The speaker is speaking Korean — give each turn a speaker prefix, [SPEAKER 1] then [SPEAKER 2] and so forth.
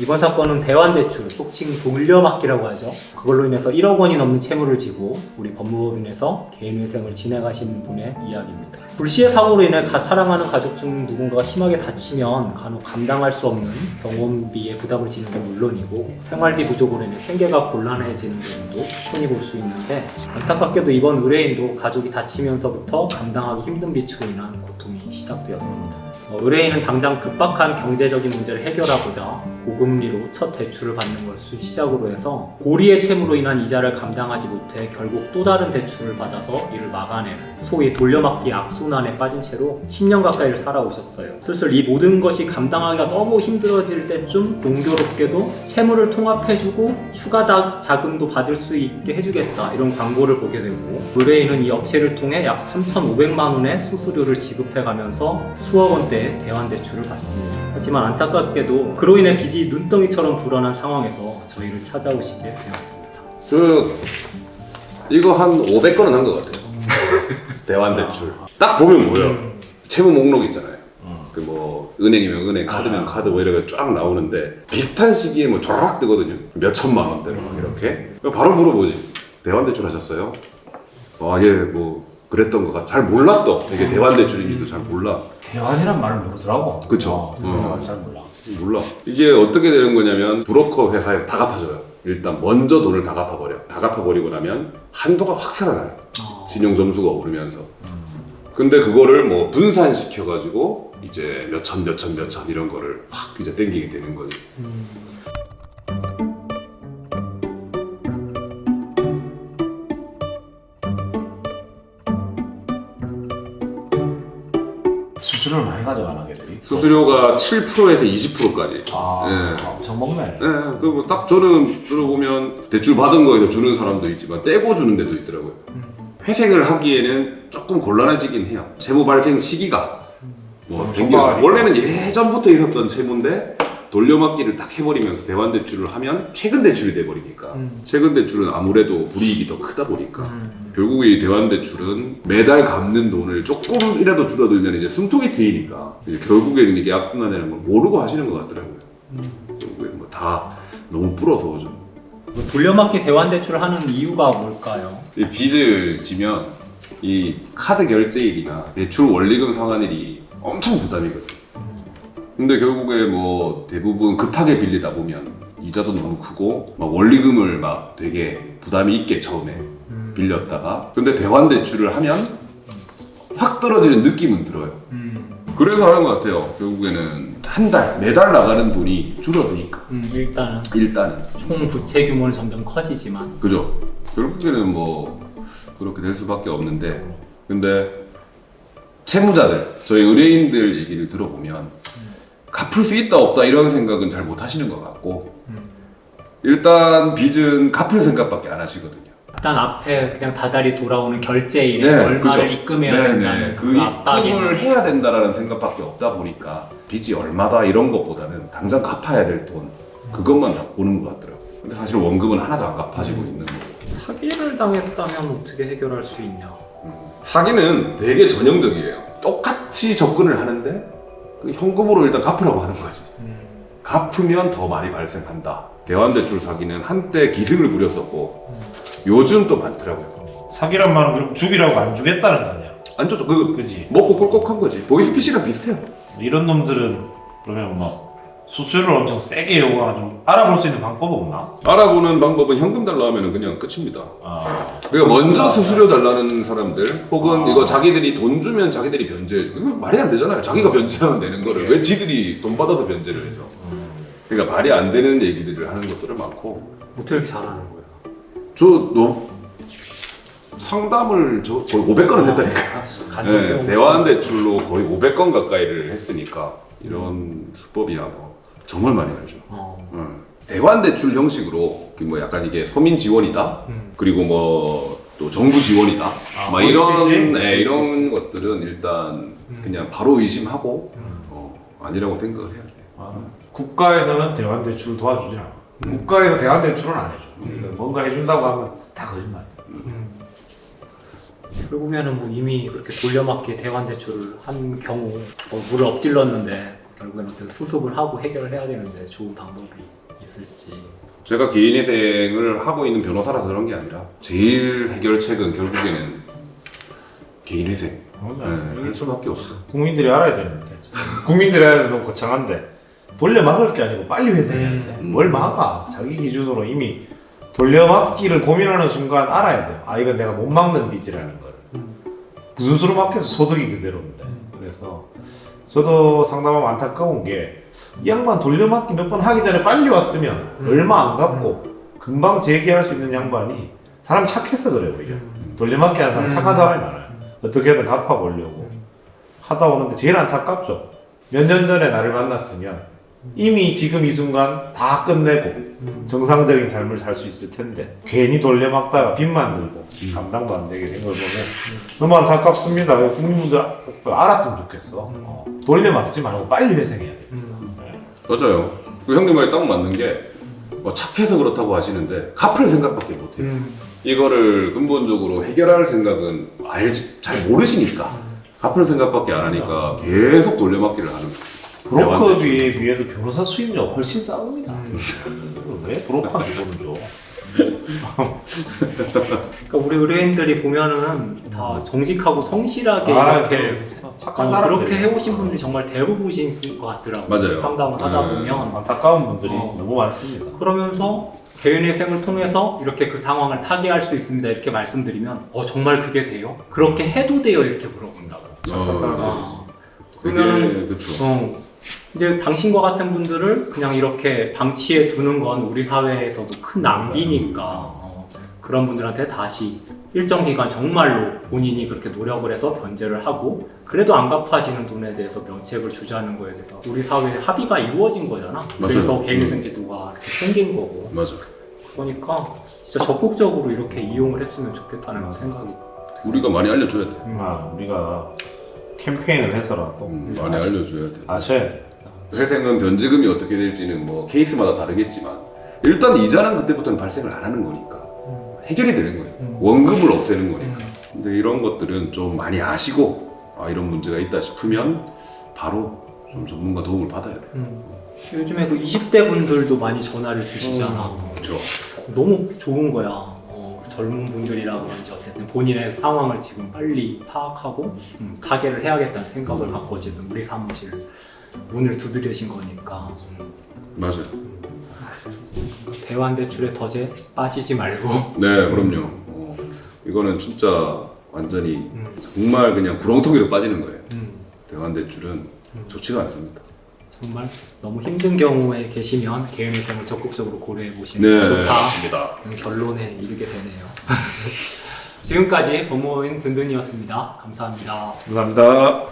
[SPEAKER 1] 이번 사건은 대환대출, 속칭 돌려막기라고 하죠. 그걸로 인해서 1억 원이 넘는 채무를 지고 우리 법무법인에서 개인회생을 진행하신 분의 이야기입니다. 불시의 사고로 인해 가- 사랑하는 가족 중 누군가가 심하게 다치면 간혹 감당할 수 없는 병원비의 부담을 지는 게 물론이고 생활비 부족으로 인해 생계가 곤란해지는 경우도 흔히 볼 수 있는데 안타깝게도 이번 의뢰인도 가족이 다치면서부터 감당하기 힘든 비축으로 인한 고통이 시작되었습니다. 어, 의뢰인은 당장 급박한 경제적인 문제를 해결하고자 고금리로 첫 대출을 받는 것을 시작으로 해서 고리의 채무로 인한 이자를 감당하지 못해 결국 또 다른 대출을 받아서 이를 막아내는 소위 돌려막기 악순환에 빠진 채로 10년 가까이를 살아오셨어요. 슬슬 이 모든 것이 감당하기가 너무 힘들어질 때쯤 공교롭게도 채무를 통합해주고 추가 다- 자금도 받을 수 있게 해주겠다 이런 광고를 보게 되고 의뢰인은 이 업체를 통해 약 3,500만 원의 수수료를 지급해가면서 수억 원대 의 대환 대출을 받습니다. 하지만 안타깝게도 그로 인해 빚이 눈덩이처럼 불어난 상황에서 저희를 찾아오시게 되었습니다.
[SPEAKER 2] 저 이거 한 500건은 한 것 같아요. 대환 대출. 딱 보면 뭐예요? 채무 목록 있잖아요. 그 뭐 은행이면 은행, 카드면 카드 뭐 이렇게 쫙 나오는데 비슷한 시기에 뭐쫙 뜨거든요. 몇 천만 원대로 막 이렇게. 바로 물어보지. 대환 대출 하셨어요? 아, 예, 뭐 그랬던 것 같아. 잘 몰라 또. 이게 대환 대출인지도 잘 몰라.
[SPEAKER 3] 대환이란 말을 모르더라고.
[SPEAKER 2] 그쵸.
[SPEAKER 3] 어,
[SPEAKER 2] 어.
[SPEAKER 3] 잘 몰라.
[SPEAKER 2] 몰라. 이게 어떻게 되는 거냐면 브로커 회사에서 다 갚아줘요. 일단 먼저 돈을 다 갚아버려. 다 갚아버리고 나면 한도가 확 살아나요. 신용 점수가 오르면서. 근데 그거를 뭐 분산시켜가지고 이제 몇천 몇천 몇천 이런 거를 확 이제 땡기게 되는 거지.
[SPEAKER 3] 수
[SPEAKER 2] 수수료가 7%에서 20%까지.
[SPEAKER 3] 아,
[SPEAKER 2] 예.
[SPEAKER 3] 엄청 먹네.
[SPEAKER 2] 예, 그뭐딱 저는 들어보면 대출 받은 거에서 주는 사람도 있지만 떼고 주는 데도 있더라고요. 회생을 하기에는 조금 곤란해지긴 해요. 채무 발생 시기가 뭐 당겨서
[SPEAKER 3] 빠르니까.
[SPEAKER 2] 원래는 예전부터 있었던 채무인데 돌려막기를 딱 해버리면서 대환 대출을 하면 최근 대출이 돼버리니까 최근 대출은 아무래도 불이익이 더 크다 보니까 결국에 이 대환 대출은 매달 갚는 돈을 조금이라도 줄어들면 이제 숨통이 트이니까 이제 결국에는 이게 악순환이라는 걸 모르고 하시는 것 같더라고요. 결국에 뭐다 너무 불어서 좀.
[SPEAKER 1] 뭐 돌려막기 대환 대출을 하는 이유가 뭘까요?
[SPEAKER 2] 이 빚을 지면 이 카드 결제일이나 대출 원리금 상환일이 엄청 부담이거든. 근데 결국에 뭐 대부분 급하게 빌리다 보면 이자도 너무 크고 막 원리금을 막 되게 부담이 있게 처음에 빌렸다가 근데 대환 대출을 하면 확 떨어지는 느낌은 들어요. 그래서 하는 것 같아요. 결국에는 한 달, 매달 나가는 돈이 줄어드니까.
[SPEAKER 1] 음, 일단은.
[SPEAKER 2] 일단은.
[SPEAKER 1] 총 부채 규모는 점점 커지지만.
[SPEAKER 2] 그죠? 결국에는 뭐 그렇게 될 수밖에 없는데. 근데 채무자들 저희 의뢰인들 얘기를 들어보면 갚을 수 있다 없다 이런 생각은 잘 못 하시는 것 같고 일단 빚은 갚을 생각밖에 안 하시거든요.
[SPEAKER 1] 일단 앞에 그냥 다달이 돌아오는 결제일에
[SPEAKER 2] 네,
[SPEAKER 1] 얼마를
[SPEAKER 2] 그죠.
[SPEAKER 1] 입금해야
[SPEAKER 2] 네네.
[SPEAKER 1] 된다는
[SPEAKER 2] 그
[SPEAKER 1] 그 압박이
[SPEAKER 2] 입금을 해야 된다라는 생각밖에 없다 보니까 빚이 얼마다 이런 것보다는 당장 갚아야 될 돈 그것만 다 보는 것 같더라고 요. 근데 사실 원금은 하나도 안 갚아지고 있는 거고.
[SPEAKER 1] 사기를 당했다면 어떻게 해결할 수 있냐?
[SPEAKER 2] 사기는 되게 전형적이에요. 똑같이 접근을 하는데 그 현금으로 일단 갚으라고 하는 거지. 갚으면 더 많이 발생한다. 대환대출 사기는 한때 기승을 부렸었고 요즘 또 많더라고요.
[SPEAKER 4] 사기란 말은 그럼 죽이라고 안 주겠다는 거 아니야?
[SPEAKER 2] 안 좋죠. 그
[SPEAKER 4] 그지?
[SPEAKER 2] 먹고 꿀꺽한 거지. 보이스피싱이랑 비슷해요.
[SPEAKER 4] 이런 놈들은 그러면 뭐 수수료를 엄청 세게 요구하는 좀 알아볼 수 있는 방법 없나?
[SPEAKER 2] 알아보는 방법은 현금 달라 하면 그냥 끝입니다.
[SPEAKER 4] 아,
[SPEAKER 2] 그러니까 먼저 수수료 달라는 사람들 혹은 이거 자기들이 돈 주면 자기들이 변제해주고 이거 말이 안 되잖아요. 자기가 변제하면 되는 거를 왜 지들이 돈 받아서 변제를 해줘? 그러니까 말이 안 되는 얘기들을 하는 것들은 많고
[SPEAKER 1] 어떻게 이렇게 잘하는 거야?
[SPEAKER 2] 저너 상담을 저 거의 500건은 했다니까.
[SPEAKER 1] 간접
[SPEAKER 2] 네, 대환 대출로 거의 500건 가까이를 했으니까 이런 수법이야 뭐 정말 많이 알죠.
[SPEAKER 1] 어.
[SPEAKER 2] 응. 대환 대출 형식으로 그뭐 약간 이게 서민 지원이다.
[SPEAKER 1] 음.
[SPEAKER 2] 그리고 뭐 또 정부 지원이다.
[SPEAKER 4] 아,
[SPEAKER 2] 막 이런? 네, 이런 것들은 일단 그냥 바로 의심하고 어, 아니라고 생각을 해야 돼.
[SPEAKER 4] 아, 국가에서는 대환 대출 도와주지 않아. 국가에서 대환 대출은 안 해줘. 그러니까 뭔가 해준다고 하면 다 거짓말이야.
[SPEAKER 1] 결국에는 뭐 이미 그렇게 돌려막기 대환 대출을 한 경우 뭐 물을 엎질렀는데 결국엔 어떻게 수습을 하고 해결을 해야 되는데 좋은 방법이 있을지.
[SPEAKER 2] 제가 개인회생을 하고 있는 변호사라서 그런 게 아니라 제일 해결책은 결국에는 개인회생. 네, 할 수밖에 없어.
[SPEAKER 4] 국민들이 알아야 되는데 국민들이 알아야 되는 거창한데 돌려 막을 게 아니고 빨리 회생해야 돼.
[SPEAKER 2] 음.
[SPEAKER 4] 뭘 막아? 자기 기준으로 이미 돌려 막기를 고민하는 순간 알아야 돼. 아 이건 내가 못 막는 빚이라는 걸. 무슨 수로 막혀서 소득이 그대로인데. 그래서 저도 상당히 안타까운 게 이 양반 돌려막기 몇 번 하기 전에 빨리 왔으면
[SPEAKER 1] 음.
[SPEAKER 4] 얼마 안 갚고 금방 재기할 수 있는 양반이 사람 착해서 그래 오히려. 돌려막기 하는 사람
[SPEAKER 1] 음.
[SPEAKER 4] 착한 사람이 많아요. 어떻게든 갚아보려고 하다 오는데 제일 안타깝죠. 몇 년 전에 나를 만났으면 이미 지금 이 순간 다 끝내고 정상적인 삶을 살 수 있을 텐데 괜히 돌려막다가 빚만 들고 감당도 안 되게 된 걸 보면 너무 안타깝습니다. 국민분들 알았으면 좋겠어. 어, 돌려막지 말고 빨리 회생해야 돼.
[SPEAKER 2] 맞아요. 그 형님 말이 딱 맞는 게 뭐 착해서 그렇다고 하시는데 갚을 생각밖에 못해요.
[SPEAKER 1] 음.
[SPEAKER 2] 이거를 근본적으로 해결할 생각은 알지 잘 모르시니까 갚을 생각밖에 안 하니까 계속 돌려막기를 하는 거예요.
[SPEAKER 4] 브로커비에 비해서 변호사 수임료 훨씬 싸웁니다. 이걸 왜 브로커한테 돈을 줘?
[SPEAKER 1] 그러니까 우리 의뢰인들이 보면은 다 정직하고 성실하게
[SPEAKER 4] 아,
[SPEAKER 1] 이렇게
[SPEAKER 4] 그럼 착한
[SPEAKER 1] 어,
[SPEAKER 4] 사람들
[SPEAKER 1] 그렇게 해오신 분들이 정말 대부분이신 것 같더라고요.
[SPEAKER 2] 맞아요.
[SPEAKER 1] 상담을 하다
[SPEAKER 2] 네.
[SPEAKER 1] 보면
[SPEAKER 4] 안타까운 분들이
[SPEAKER 1] 어.
[SPEAKER 4] 너무 많습니다.
[SPEAKER 1] 그러면서 개인회생을 통해서 이렇게 그 상황을 타개할 수 있습니다. 이렇게 말씀드리면 어 정말 그게 돼요? 그렇게 해도 돼요? 이렇게 물어본다고.
[SPEAKER 2] 어,
[SPEAKER 1] 아,
[SPEAKER 2] 되게
[SPEAKER 1] 그러면은
[SPEAKER 2] 그렇죠.
[SPEAKER 1] 어, 이제 당신과 같은 분들을 그냥 이렇게 방치해 두는 건 우리 사회에서도 큰 낭비니까 어, 그런 분들한테 다시 일정 기간 정말로 본인이 그렇게 노력을 해서 변제를 하고 그래도 안 갚아지는 돈에 대해서 면책을 주자는 거에 대해서 우리 사회에 합의가 이루어진 거잖아. 그래서
[SPEAKER 2] 맞아요.
[SPEAKER 1] 개인생제도가 이렇게 생긴 거고
[SPEAKER 2] 맞아.
[SPEAKER 1] 그러니까 진짜 적극적으로 이렇게 이용을 했으면 좋겠다는 생각이
[SPEAKER 2] 우리가 많이 알려줘야 돼.
[SPEAKER 4] 아, 우리가 캠페인을 해서라도
[SPEAKER 2] 음, 많이 알려줘야 돼.
[SPEAKER 4] 아셔야 돼.
[SPEAKER 2] 회생은 변제금이 어떻게 될지는 뭐 케이스마다 다르겠지만 일단 이자는 그때부터는 발생을 안 하는 거니까 해결이 되는 거예요.
[SPEAKER 1] 음.
[SPEAKER 2] 원금을 없애는 거니까. 근데 이런 것들은 좀 많이 아시고 아, 이런 문제가 있다 싶으면 바로 좀 전문가 도움을 받아야 돼.
[SPEAKER 1] 음. 요즘에 그 20대 분들도 많이 전화를 주시잖아.
[SPEAKER 2] 그렇죠.
[SPEAKER 1] 너무 좋은 거야. 어, 젊은 분들이라 그런지 어쨌든 본인의 상황을 지금 빨리 파악하고 음, 타개를 해야겠다는 생각을 갖고 어쨌든 우리 사무실 문을 두드리신 거니까 음,
[SPEAKER 2] 맞아요.
[SPEAKER 1] 대환대출의 덫에 빠지지 말고
[SPEAKER 2] 네, 그럼요. 어, 이거는 진짜 완전히
[SPEAKER 1] 음.
[SPEAKER 2] 정말 그냥 구렁텅이로 빠지는 거예요.
[SPEAKER 1] 음,
[SPEAKER 2] 대환대출은 좋지가 않습니다.
[SPEAKER 1] 정말 너무 힘든 경우에 계시면 개인회생을 적극적으로 고려해 보시는
[SPEAKER 2] 네,
[SPEAKER 1] 게 좋다.
[SPEAKER 2] 맞습니다.
[SPEAKER 1] 음, 결론에 이르게 되네요. 지금까지 법무법인 든든이었습니다. 감사합니다.
[SPEAKER 4] 감사합니다.